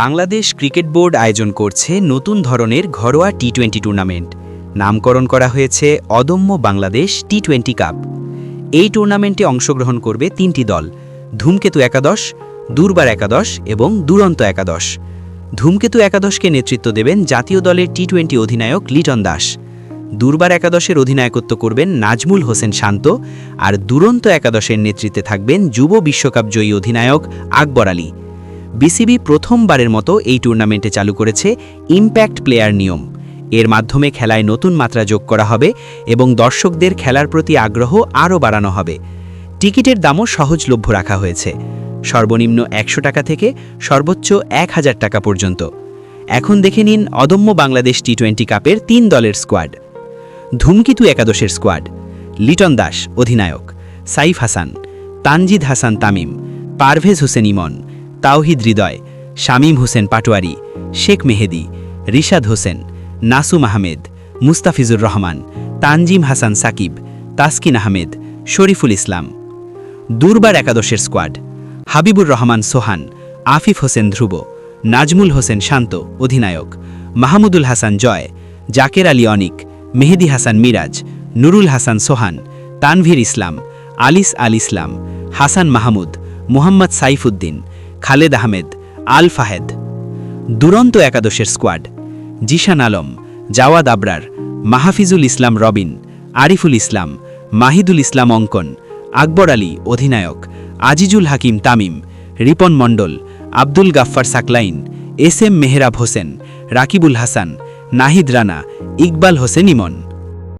Bangladesh cricket board আয়োজন করছে নতুন ধরনের ঘরোয়া টি টোয়েন্টি টুর্নামেন্ট নামকরণ করা হয়েছে অদম্য বাংলাদেশ টি টোয়েন্টি কাপ এই টুর্নামেন্টে অংশগ্রহণ করবে তিনটি দল, ধূমকেতু একাদশ, দুর্বার একাদশ এবং দুরন্ত একাদশ। ধূমকেতু একাদশকে নেতৃত্ব দেবেন জাতীয় দলের টি টোয়েন্টি অধিনায়ক লিটন দাস। দুর্বার একাদশের অধিনায়কত্ব করবেন নাজমুল হোসেন শান্ত আর দুরন্ত একাদশের নেতৃত্বে থাকবেন যুব বিশ্বকাপ জয়ী অধিনায়ক আকবর আলী। বিসিবি প্রথমবারের মতো এই টুর্নামেন্টে চালু করেছে ইম্প্যাক্ট প্লেয়ার নিয়ম। এর মাধ্যমে খেলায় নতুন মাত্রা যোগ করা হবে এবং দর্শকদের খেলার প্রতি আগ্রহ আরও বাড়ানো হবে। টিকিটের দামও সহজলভ্য রাখা হয়েছে। সর্বনিম্ন একশো টাকা থেকে সর্বোচ্চ এক হাজার টাকা পর্যন্ত। এখন দেখে নিন অদম্য বাংলাদেশ টি টোয়েন্টি কাপের তিন দলের স্কোয়াড। ধূমকিতু একাদশের স্কোয়াড, লিটন দাস অধিনায়ক, সাইফ হাসান, তানজিদ হাসান তামিম, পারভেজ হোসেন ইমন তাওহিদ হৃদয়, শামীম হোসেন পাটোয়ারি, শেখ মেহেদি, রিশাদ হোসেন, নাসুম আহমেদ, মুস্তাফিজুর রহমান, তানজিম হাসান সাকিব, তাসকিন আহমেদ, শরীফুল ইসলাম। দুর্বার একাদশের স্কোয়াড, হাবিবুর রহমান সোহান, আফিফ হোসেন ধ্রুব, নাজমুল হোসেন শান্ত অধিনায়ক, মাহমুদুল হাসান জয়, জাকের আলী অনিক, মেহেদি হাসান মিরাজ, নুরুল হাসান সোহান, তানভীর ইসলাম, আলিস আল ইসলাম, হাসান মাহমুদ, মুহাম্মদ সাইফুদ্দিন খালেদ আহমেদ, আল ফাহেদ। দুরন্ত একাদশের স্কোয়াড, জিশান আলম, জাওয়াদ আবরার, মাহফিজুল ইসলাম রবিন, আরিফুল ইসলাম, মাহিদুল ইসলাম অঙ্কন, আকবর আলী অধিনায়ক, আজিজুল হাকিম তামিম, রিপন মণ্ডল, আব্দুল গাফফার সাকলাইন, এস এম মেহরাব হোসেন, রাকিবুল হাসান, নাহিদ রানা, ইকবাল হোসেন ইমন।